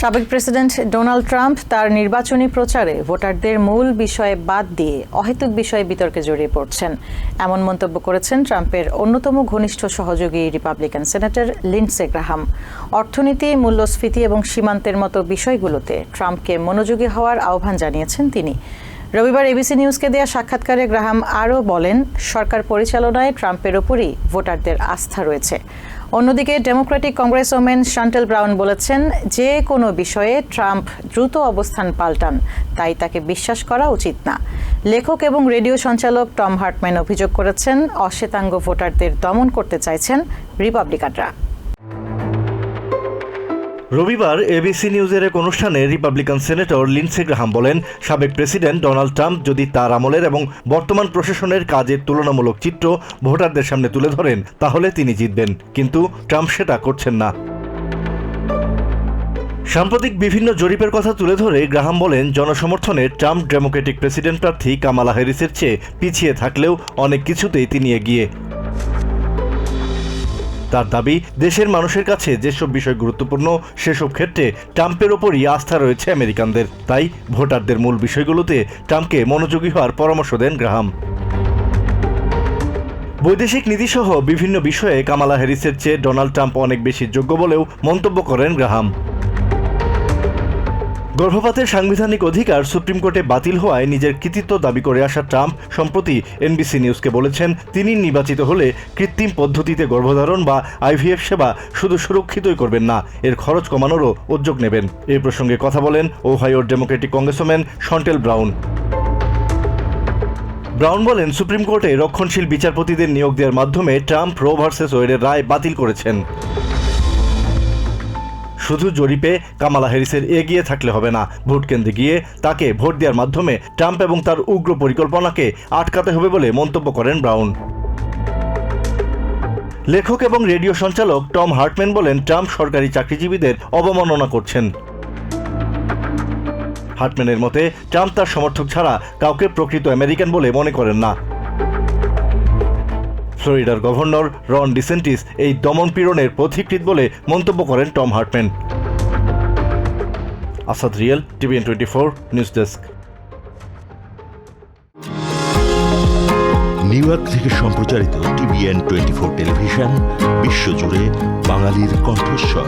সাবেক president Donald Trump তার নির্বাচনী প্রচারে ভোটারদের মূল বিষয়ে বাদ দিয়ে অহেতুক বিষয়ে বিতর্কে জড়িয়ে পড়ছেন। এমন মন্তব্য করেছেন ট্রাম্পের অন্যতম ঘনিষ্ঠ সহযোগী রিপাবলিকান সেনেটর লিন্ডসে গ্রাহাম। অর্থনীতি, মূল্যস্ফীতি এবং সীমান্তের মতো বিষয়গুলোতে ট্রাম্পকে মনোযোগী হওয়ার আহ্বান জানিয়েছেন তিনি। রবিবার এবিসি নিউজকে দেয়া সাক্ষাৎকারে গ্রাহাম আরও বলেন, সরকার পরিচালনায় ট্রাম্পের ওপরই ভোটারদের আস্থা রয়েছে। অন্যদিকে Democratic Congress women Shontel Brown বলেছেন, যে কোনো বিষয়ে ট্রাম্প দ্রুত অবস্থান পাল্টান, তাই তাকে বিশ্বাস করা উচিত না। লেখক এবং রেডিও সঞ্চালক টম হার্টম্যান অভিযোগ করেছেন, অশ্বেতাঙ্গ ভোটারদের দমন করতে চাইছেন রিপাবলিকানরা। রবিবার এবিসি নিউজের এক অনুষ্ঠানে রিপাবলিকান সেনেটর লিন্সে গ্রাহাম বলেন, সাবেক প্রেসিডেন্ট ডোনাল্ড ট্রাম্প যদি তার আমলের এবং বর্তমান প্রশাসনের কাজের তুলনামূলক চিত্র ভোটারদের সামনে তুলে ধরেন, তাহলে তিনি জিতবেন। কিন্তু ট্রাম্প সেটা করছেন না। সাম্প্রতিক বিভিন্ন জরিপের কথা তুলে ধরে গ্রাহাম বলেন, জনসমর্থনে ট্রাম্প ডেমোক্রেটিক প্রেসিডেন্ট প্রার্থী কামালা হ্যারিসের চেয়ে পিছিয়ে থাকলেও অনেক কিছুতেই তিনি এগিয়ে। তার দাবি, দেশের মানুষের কাছে যেসব বিষয় গুরুত্বপূর্ণ, সেসব ক্ষেত্রে ট্রাম্পের ওপরই আস্থা রয়েছে আমেরিকানদের। তাই ভোটারদের মূল বিষয়গুলোতে ট্রাম্পকে মনোযোগী হওয়ার পরামর্শ দেন গ্রাহাম। বৈদেশিক নীতিসহ বিভিন্ন বিষয়ে কামালা হ্যারিসের চেয়ে ডোনাল্ড ট্রাম্প অনেক বেশি যোগ্য বলেও মন্তব্য করেন গ্রাহাম। গর্ভপাতের সাংবিধানিক অধিকার সুপ্রিম কোর্টে বাতিল হওয়ায় নিজের কৃতিত্ব দাবি করে আসা ট্রাম্প, সম্প্রতি এনবিসি নিউজকে বলেছেন, তিনি নির্বাচিত হলে কৃত্রিম পদ্ধতিতে গর্ভধারণ বা আইভিএফ সেবা শুধু সুরক্ষিতই করবেন না, এর খরচ কমানোরও উদ্যোগ নেবেন। এই প্রসঙ্গে কথা বলেন ওহাইওর Democratic Congressman Shontel Brown. Brown বলেন, সুপ্রিম কোর্টে রক্ষণশীল বিচারপতিদের নিয়োগ দেওয়ার মাধ্যমে ট্রাম্প রো ভার্সেস ওয়েডের রায় বাতিল করেছেন। শুধু জরিপে কামালা হ্যারিসের এগিয়ে থাকলে হবে না। ভোট কেন্দ্রে গিয়ে তাকে ভোট দেওয়ার মাধ্যমে ট্রাম্প এবং তার উগ্র পরিকল্পনাকে আটকাতে হবে বলে মন্তব্য করেন ব্রাউন। লেখক এবং রেডিও সঞ্চালক টম হার্টম্যান বলেন, ট্রাম্প সরকারি চাকরিজীবীদের অবমাননা করছেন। হার্টম্যানের মতে, ট্রাম্প তার সমর্থক ছাড়া কাউকে প্রকৃত আমেরিকান বলে মনে করেন না। ফ্লোরিডার গভর্নর রন ডিসেন্টিস এই দমন পীড়নের পথিকৃত বলে মন্তব্য করেন Tom Hartmann. Asad Real TVN twenty four, news desk. New York থেকে সম্প্রচারিত টিভিএন টোয়েন্টি ফোর টেলিভিশন, বিশ্বজুড়ে বাঙালির কণ্ঠস্বর।